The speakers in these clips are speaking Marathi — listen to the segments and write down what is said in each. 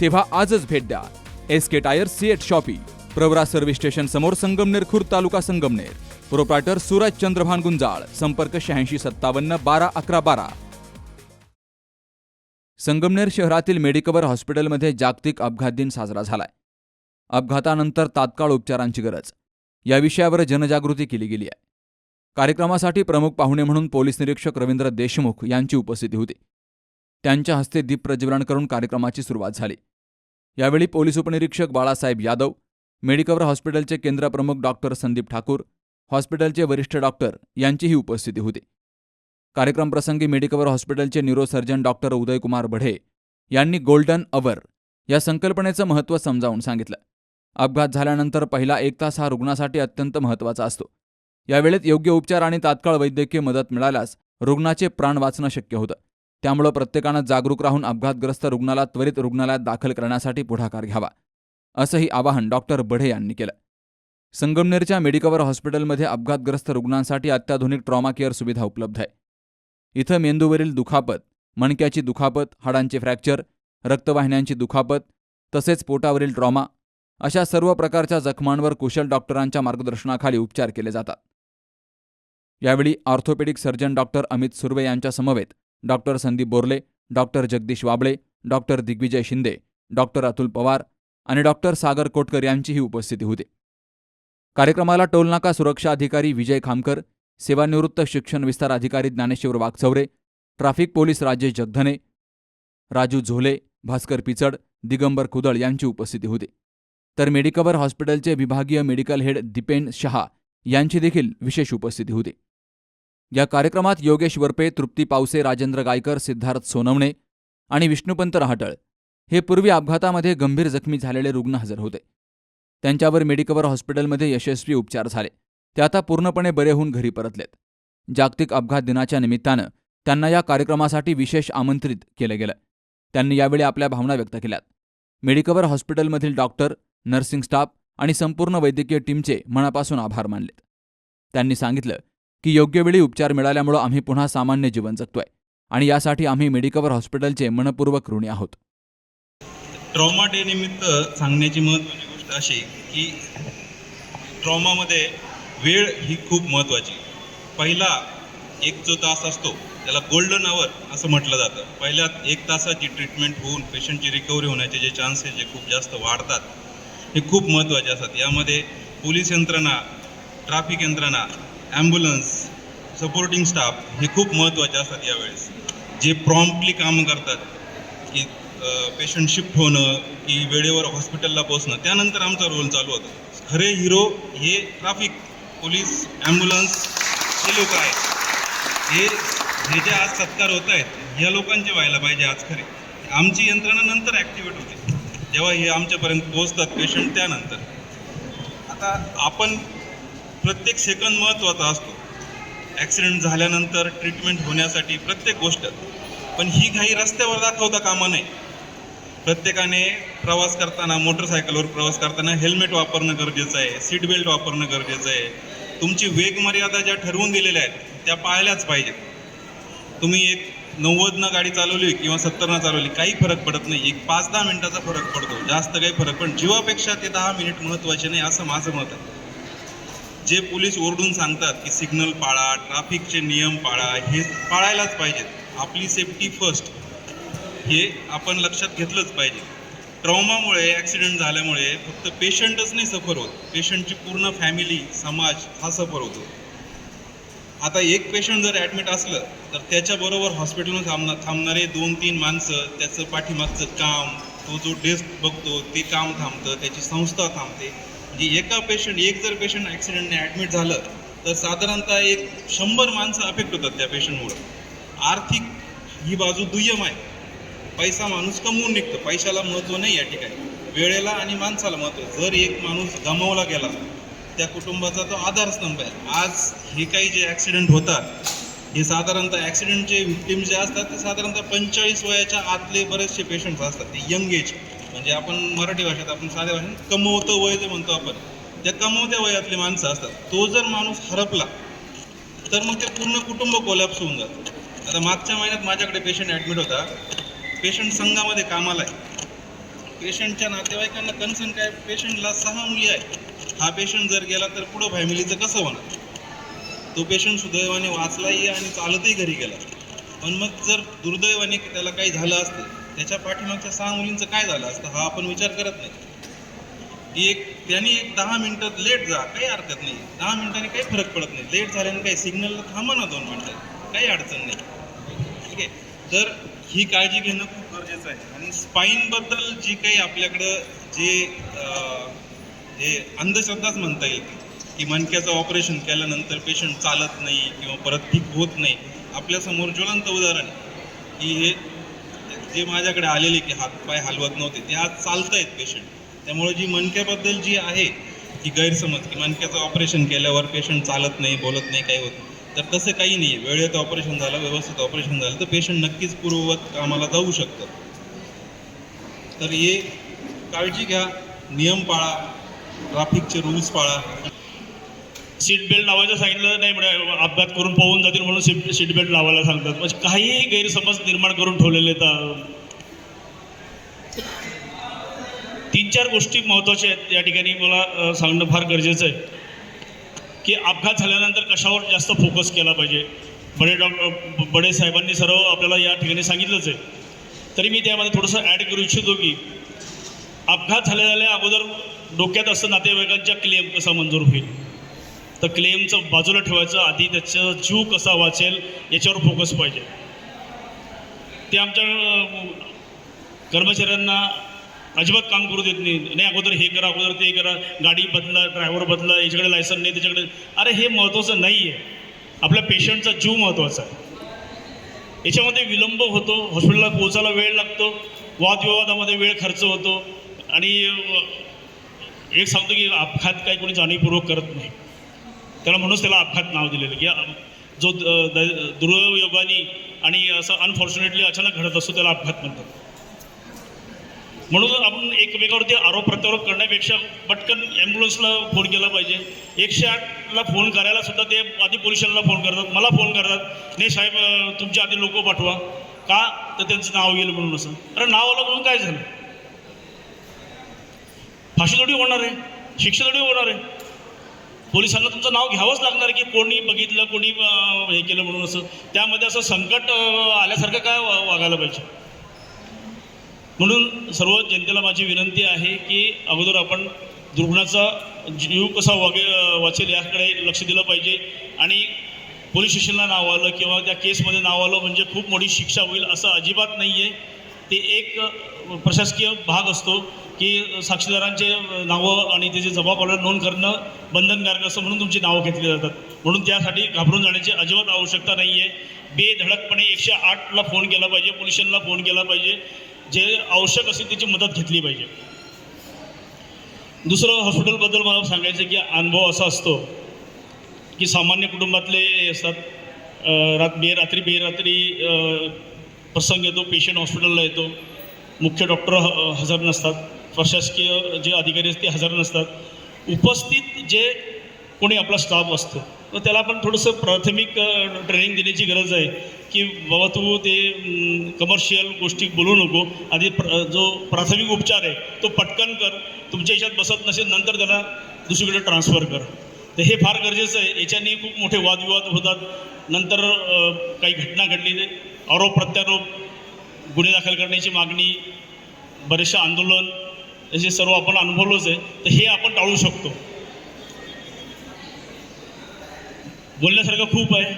तेव्हा आजच भेट द्या. S K tyre CEAT shoppe Pravara service station समोर संगमनेर खुर्द तालुका संगमनेर. प्रोप्रायटर सूरज चंद्रभान गुंजाळ संपर्क शहाऐंशी सत्तावन्न बारा अकरा बारा. संगमनेर शहरातील मेडिकवर हॉस्पिटलमध्ये जागतिक अपघात दिन साजरा झालाय. अपघातानंतर तात्काळ उपचारांची गरज. या विषयावर जनजागृती केली गेली आहे. कार्यक्रमासाठी प्रमुख पाहुणे म्हणून पोलीस निरीक्षक रवींद्र देशमुख यांची उपस्थिती होती. त्यांच्या हस्ते दीप प्रज्वलन करून कार्यक्रमाची सुरुवात झाली. यावेळी पोलीस उपनिरीक्षक बाळासाहेब यादव मेडिकवर हॉस्पिटलचे केंद्रप्रमुख डॉक्टर संदीप ठाकूर हॉस्पिटलचे वरिष्ठ डॉक्टर यांचीही उपस्थिती होती. कार्यक्रम प्रसंगी मेडिकवर हॉस्पिटलचे न्यूरोसर्जन डॉक्टर उदयकुमार बढे यांनी गोल्डन अवर या संकल्पनेचं महत्त्व समजावून सांगितलं. अपघात झाल्यानंतर पहिला एक तास हा रुग्णासाठी अत्यंत महत्त्वाचा असतो. यावेळेत योग्य उपचार आणि तात्काळ वैद्यकीय मदत मिळाल्यास रुग्णाचे प्राण वाचणं शक्य होतं. त्यामुळं प्रत्येकानं जागरूक राहून अपघातग्रस्त रुग्णाला त्वरित रुग्णालयात दाखल करण्यासाठी पुढाकार घ्यावा असंही आवाहन डॉक्टर बढे यांनी केलं. संगमनेरच्या मेडिकवर हॉस्पिटलमध्ये अपघातग्रस्त रुग्णांसाठी अत्याधुनिक ट्रॉमा केअर सुविधा उपलब्ध आहे. इथं मेंदूवरील दुखापत मणक्याची दुखापत हाडांचे फ्रॅक्चर रक्तवाहिन्यांची दुखापत तसेच पोटावरील ट्रॉमा अशा सर्व प्रकारच्या जखमांवर कुशल डॉक्टरांच्या मार्गदर्शनाखाली उपचार केले जातात. यावेळी orthopaedic surgeon doctor Amit Surve यांच्या समवेत doctor Sandeep Borle doctor Jagdish Wable doctor Digvijay Shinde doctor Atul Pawar आणि डॉक्टर सागर कोटकर यांचीही उपस्थिती होती. कार्यक्रमाला टोलनाका सुरक्षा अधिकारी विजय खामकर सेवानिवृत्त शिक्षण विस्तार अधिकारी ज्ञानेश्वर वागचौरे ट्राफिक पोलीस राजेश जगधने राजू झोले भास्कर पिचड दिगंबर कुदळ यांची उपस्थिती होती. तर मेडिकवर हॉस्पिटलचे विभागीय मेडिकल हेड दिपेन शहा यांची देखील विशेष उपस्थिती होती. या कार्यक्रमात योगेश वरपे तृप्ती पावसे राजेंद्र गायकर सिद्धार्थ सोनवणे आणि विष्णुपंत रहाटळ हे पूर्वी अपघातामध्ये गंभीर जखमी झालेले रुग्ण हजर होते. त्यांच्यावर मेडिकवर हॉस्पिटलमध्ये यशस्वी उपचार झाले. ते आता पूर्णपणे बरे होऊन घरी परतलेत. जागतिक अपघात दिनाच्या निमित्तानं त्यांना या कार्यक्रमासाठी विशेष आमंत्रित केलं गेलं. त्यांनी यावेळी आपल्या भावना व्यक्त केल्यात. मेडिकवर हॉस्पिटलमधील डॉक्टर नर्सिंग स्टाफ आणि संपूर्ण वैद्यकीय टीमचे मनापासून आभार मानलेत. त्यांनी सांगितलं की योग्य वेळी उपचार मिळाल्यामुळं आम्ही पुन्हा सामान्य जीवन जगतोय आणि यासाठी आम्ही मेडिकवर हॉस्पिटलचे मनपूर्वक ऋणी आहोत. ट्रॉमा डे निमित्त सांगण्याची महत्त्वाची गोष्ट अशी की ट्रॉमामध्ये वेळ ही खूप महत्त्वाची. पहिला एक जो तास असतो त्याला गोल्डन आवर असं म्हटलं जातं. पहिल्या एक तासाची ट्रीटमेंट होऊन पेशंटची रिकव्हरी होण्याचे जे चान्सेस जे खूप जास्त वाढतात हे खूप महत्त्वाचे असतात. यामध्ये पोलीस यंत्रणा ट्रॅफिक यंत्रणा ॲम्ब्युलन्स सपोर्टिंग स्टाफ हे खूप महत्त्वाचे असतात यावेळेस. जे प्रॉम्प्टली कामं करतात की पेशंट शिफ्ट होणं की वेळेवर हॉस्पिटलला पोहोचणं त्यानंतर आमचा रोल चालू होता. खरे हिरो हे ट्राफिक पोलीस ॲम्ब्युलन्स हे लोक आहेत. हे हे जे आज सत्कार होत आहेत या लोकांचे व्हायला पाहिजे आज खरे. आमची यंत्रणा नंतर ॲक्टिवेट होते. जेव्हा हे आमच्यापर्यंत पोहोचतात पेशंट त्यानंतर. आता आपण प्रत्येक सेकंद महत्त्वाचा असतो. ॲक्सिडेंट झाल्यानंतर ट्रीटमेंट होण्यासाठी प्रत्येक गोष्ट. पण ही घाई रस्त्यावर दाखवता कामा नये. प्रत्येकाने प्रवास करताना मोटरसायकलवर प्रवास करताना हेल्मेट वापरणं गरजेचं आहे सीट बेल्ट वापरणं गरजेचं आहे. तुमची वेग मर्यादा ज्या ठरवून दिलेल्या आहेत त्या पाळल्याच पाहिजेत. तुम्ही एक नव्वदनं गाडी चालवली किंवा सत्तरनं चालवली काही फरक पडत नाही. एक पाच दहा मिनिटाचा फरक पडतो. जास्त काही फरक पण जीवापेक्षा ते दहा मिनिट महत्त्वाचे नाही असं माझं मत आहे. जे पोलीस ओरडून सांगतात की सिग्नल पाळा ट्रॅफिकचे नियम पाळा हे पाळायलाच पाहिजेत. आपली सेफ्टी फर्स्ट हे आपण लक्षात घेतलंच पाहिजे. ट्रॉमामुळे ॲक्सिडेंट झाल्यामुळे फक्त पेशंटच नाही सफर होत. पेशंटची पूर्ण फॅमिली समाज हा सफर होतो. आता एक पेशंट जर ॲडमिट असलं तर त्याच्याबरोबर हॉस्पिटलमध्ये थांबणार थांबणारे दोन तीन माणसं त्याचं पाठीमागचं काम तो जो डेस्क बघतो ते काम थांबतं त्याची संस्था थांबते. म्हणजे एका पेशंट एक जर पेशंट ॲक्सिडेंटने ॲडमिट झालं तर साधारणतः एक शंभर माणसं अफेक्ट होतात त्या पेशंटमुळं आर्थिक ही बाजू दुय्यम आहे. पैसा माणूस कमवून निघतो. पैशाला महत्त्व नाही या ठिकाणी. वेळेला आणि माणसाला महत्त्व जर एक माणूस गमावला गेला त्या कुटुंबाचा तो आधारस्तंभ आहे. आज हे काही जे ॲक्सिडेंट होतात हे साधारणतः ॲक्सिडेंटचे विक्टीम जे असतात ते साधारणतः पंचेचाळीस वयाच्या आतले बरेचसे पेशंट्स असतात. ते यंग एज म्हणजे आपण मराठी भाषेत आपण साध्या भाषेत कमवतं वय जे म्हणतो आपण त्या कमवत्या वयातली माणसं असतात. तो जर माणूस हरपला तर मग ते पूर्ण कुटुंब कोलॅप्स होऊन जातं. आता मागच्या महिन्यात माझ्याकडे पेशंट ॲडमिट होता. पेशंट संघामध्ये कामाला आहे. पेशंटच्या नातेवाईकांना कन्सर्न काय? पेशंटला सहा मुली आहे हा पेशंट जर गेला तर पुढं फॅमिलीचं कसं होणार? तो पेशंट सुदैवाने वाचलाही आणि चालतही घरी गेला. पण मग जर दुर्दैवाने त्याला काही झालं असतं त्याच्या पाठीमागच्या सहा मुलींचं काय झालं असतं हा आपण विचार करत नाही. की एक त्यांनी एक दहा मिनिटं लेट जा काही हरकत नाही. दहा मिनिटांनी काही फरक पडत नाही. लेट झाल्याने काही सिग्नलला थांबा ना दोन मिनटं. काही अडचण नाही. ठीक आहे? तर ही काळजी घेणं खूप गरजेचं आहे. आणि स्पाईनबद्दल जी काही आपल्याकडं जे हे जे अंधश्रद्धाच म्हणता येईल की मणक्याचं ऑपरेशन केल्यानंतर पेशंट चालत नाही किंवा परत ठीक होत नाही. आपल्यासमोर ज्वलंत उदाहरण आहे. की हे जे माझ्याकडे आलेले की हात पाय हलवत नव्हते ते आज चालत आहेत पेशंट त्यामुळे जी मणक्याबद्दल जी आहे की गैरसमज की मणक्याचं ऑपरेशन केल्यावर पेशंट चालत नाही बोलत नाही काही होत तर तसं काही नाही आहे वेळेत ऑपरेशन झालं व्यवस्थित ऑपरेशन झालं तर पेशंट नक्कीच पूर्ववत कामाला जाऊ शकतं. तर हे काळजी घ्या नियम पाळा ट्राफिकचे रूल्स पाळा. सीट बेल्ट लावायचं सांगितलं नाही म्हणजे अपघात करून पळून जातील म्हणून सीट सीट बेल्ट लावायला सांगतात. म्हणजे काही गैरसमज निर्माण करून ठेवलेले आहेत. तीन चार गोष्टी महत्त्वाच्या आहेत. या ठिकाणी मला सांगणं फार गरजेचं आहे की अपघात झाल्यानंतर कशावर जास्त फोकस केला पाहिजे? बडे डॉक्टर बडे साहेबांनी सर्व आपल्याला या ठिकाणी सांगितलंच आहे. तरी मी त्यामध्ये थोडंसं ॲड करू इच्छितो की अपघात झाल्या झाल्या अगोदर डोक्यात असतं नातेवाईकांच्या क्लेम कसा मंजूर होईल. तर क्लेमचं बाजूला ठेवायचं आधी त्याचं जीव कसा वाचेल याच्यावर फोकस पाहिजे. ते आमच्या कर्मचाऱ्यांना अजिबात काम करू देत नाही. नाही अगोदर हे करा अगोदर ते करा. गाडी बदला ड्रायव्हर बदला याच्याकडे लायसन नाही त्याच्याकडे. अरे हे महत्त्वाचं नाही आहे आपल्या पेशंटचा जीव महत्त्वाचा आहे. याच्यामध्ये विलंब होतो हॉस्पिटलला पोहोचायला वेळ लागतो वादविवादामध्ये वेळ खर्च होतो. आणि एक सांगतो की अपघात काही कोणी जाणीवपूर्वक करत नाही. त्याला म्हणूनच त्याला अपघात नाव दिलेलं. की जो द- द- दुर्योगाने आणि असं अनफॉर्च्युनेटली अचानक घडत असतो त्याला अपघात म्हणतात. म्हणून आपण एकमेकावरती आरोप प्रत्यारोप करण्यापेक्षा पटकन ॲम्ब्युलन्सला फोन केला पाहिजे. एकशे आठला फोन करायला सुद्धा ते आधी पोलिसांना फोन करतात. मला फोन करतात. नाही साहेब तुमच्या आधी लोक पाठवा. का? तर त्यांचं नाव गेलं म्हणून असं. अरे नाव आलं म्हणून काय झालं? फाशी थोडी होणार आहे. शिक्षा थोडी होणार आहे. पोलिसांना तुमचं नाव घ्यावंच लागणार की कोणी बघितलं कोणी हे केलं म्हणून असं. त्यामध्ये असं संकट आल्यासारखं काय वा- वागायला पाहिजे? म्हणून सर्व जनतेला माझी विनंती आहे की अगोदर आपण रुग्णाचा जीव कसा वागे वाचेल याकडे लक्ष दिलं पाहिजे. आणि पोलीस स्टेशनला नाव आलं किंवा त्या केसमध्ये नाव आलं म्हणजे खूप मोठी शिक्षा होईल असं अजिबात नाही आहे ते एक प्रशासकीय भाग असतो. की साक्षीदारांचे नावं आणि त्याचे जबाबदार नोंद करणं बंधनकारक असं म्हणून तुमची नावं घेतली जातात. म्हणून त्यासाठी घाबरून जाण्याची अजिबात आवश्यकता नाही आहे बेधडकपणे एकशे आठला फोन केला पाहिजे पोलिसांना फोन केला पाहिजे. जे आवश्यक असेल त्याची मदत घेतली पाहिजे. दुसरं हॉस्पिटलबद्दल मला सांगायचं की अनुभव असा असतो की सामान्य कुटुंबातले असतात. अं, रात बेरात्री बेरात्री प्रसंग येतो पेशंट हॉस्पिटलला येतो. मुख्य डॉक्टर ह- हजर नसतात. प्रशासकीय जे अधिकारी असतात ते हजर नसतात. उपस्थित जे कोणी आपला स्टाफ असतो तर त्याला आपण थोडंसं प्राथमिक ट्रेनिंग देण्याची गरज आहे. की बाबा तू ते कमर्शियल गोष्टी बोलू नको. आधी प्र जो प्राथमिक उपचार आहे तो पटकन कर. तुमच्या याच्यात बसत नसेल नंतर त्याला दुसरीकडे ट्रान्सफर कर. तर हे फार गरजेचं आहे. याच्याने खूप मोठे वादविवाद होतात. नंतर काही घटना घडली आरोप प्रत्यारोप गुन्हे दाखल करण्याची मागणी बरेचसे आंदोलन हे सर्व आपण अनुभवलोच आहे तर हे आपण टाळू शकतो. बोलण्यासारखं खूप आहे.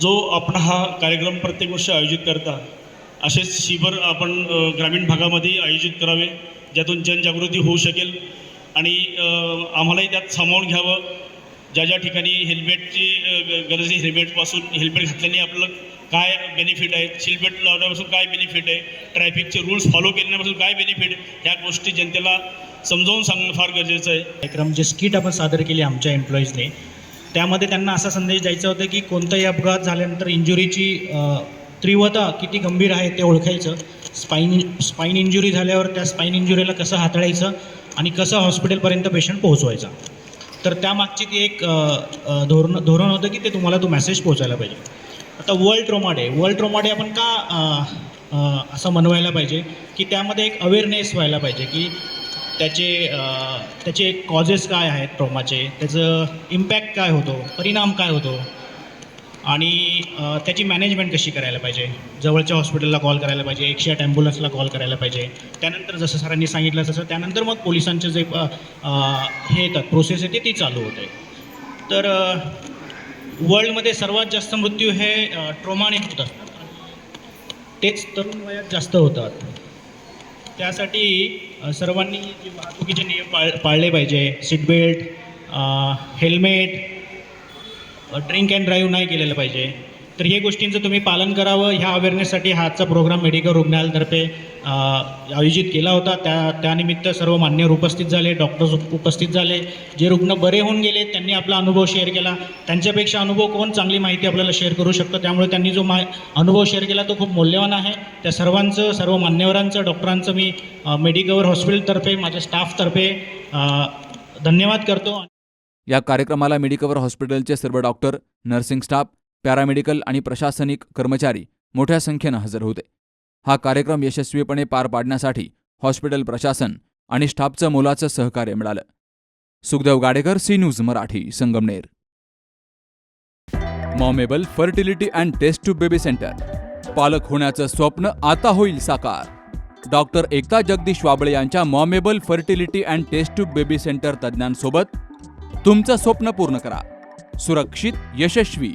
जो आपण हा कार्यक्रम प्रत्येक वर्ष आयोजित करता असेच शिबिर आपण ग्रामीण भागामध्ये आयोजित करावे ज्यातून जनजागृती होऊ शकेल. आणि आम्हालाही त्यात सामावून घ्यावं. ज्या ज्या ठिकाणी हेल्मेटची ग- गरज आहे हेल्मेटपासून हेल्मेट घातल्याने आपलं काय बेनिफिट आहेत सीटबेल्ट लावण्यापासून काय बेनिफिट आहे? ट्रॅफिकचे रूल्स फॉलो केल्यापासून काय बेनिफिट ह्या गोष्टी जनतेला समजावून सांगणं फार गरजेचं आहे. कार्यक्रम जे स्किट आपण सादर केली आमच्या एम्प्लॉईजने त्यामध्ये त्यांना असा संदेश द्यायचा होता की कोणताही अपघात झाल्यानंतर इंजुरीची तीव्रता किती गंभीर आहे ते ओळखायचं. स्पाईन स्पाईन इंजुरी झाल्यावर त्या स्पाईन इंजुरीला कसं हाताळायचं आणि कसं हॉस्पिटलपर्यंत पेशंट पोहोचवायचा. तर त्यामागची ती एक धोरण धोरण होतं की ते तुम्हाला तो मेसेज पोहोचायला पाहिजे. आता world trauma day world trauma day आपण का असं मनवायला पाहिजे? की त्यामध्ये एक अवेअरनेस व्हायला पाहिजे की त्याचे त्याचे कॉजेस काय आहेत ट्रोमाचे त्याचं इम्पॅक्ट काय होतो? परिणाम काय होतो? आणि त्याची मॅनेजमेंट कशी करायला पाहिजे? जवळच्या हॉस्पिटलला कॉल करायला पाहिजे एकशे आठ ॲम्ब्युलन्सला कॉल करायला पाहिजे. त्यानंतर जसं सरांनी सांगितलं तसं त्यानंतर मग पोलिसांचे जे हे येतात प्रोसेस येते ती चालू होते. तर वर्ल्डमध्ये सर्वात जास्त मृत्यू हे ट्रोमाने होत. असतात तेच तरुण वयात जास्त होतात. त्यासाठी सर्वांनी जे वाहतुकीचे नियम पाळ पाळले पाहिजे. Seat belt helmet drink and drive नाही केलेलं पाहिजे. तर हे गोष्टींचं तुम्ही पालन करावं. ह्या अवेअरनेससाठी हा आजचा प्रोग्राम मेडिकल रुग्णालयातर्फे आयोजित केला होता. त्या त्यानिमित्त सर्व मान्यवर उपस्थित झाले डॉक्टर्स उपस्थित झाले. जे रुग्ण बरे होऊन गेले त्यांनी आपला अनुभव शेअर केला. त्यांच्यापेक्षा अनुभव कोण चांगली माहिती आपल्याला शेअर करू शकतं? त्यामुळे त्यांनी जो मा अनुभव शेअर केला तो खूप मौल्यवान आहे. त्या सर्वांचं सर्व मान्यवरांचं डॉक्टरांचं मी मेडिकवर हॉस्पिटलतर्फे माझ्या स्टाफतर्फे धन्यवाद करतो. या कार्यक्रमाला मेडिकवर हॉस्पिटलचे सर्व डॉक्टर नर्सिंग स्टाफ पॅरामेडिकल आणि प्रशासनिक कर्मचारी मोठ्या संख्येनं हजर होते. हा कार्यक्रम यशस्वीपणे पार पाडण्यासाठी हॉस्पिटल प्रशासन आणि स्टाफचं मोलाचं सहकार्य मिळालं. Sukhdev Gadekar C news Marathi Sangamner. मॉमेबल fertility and test tube baby centre. पालक होण्याचं स्वप्न आता होईल साकार. डॉक्टर एकता जगदीश वाबळे यांच्या मॉमेबल fertility and test tube baby centre तज्ज्ञांसोबत तुमचं स्वप्न पूर्ण करा. सुरक्षित यशस्वी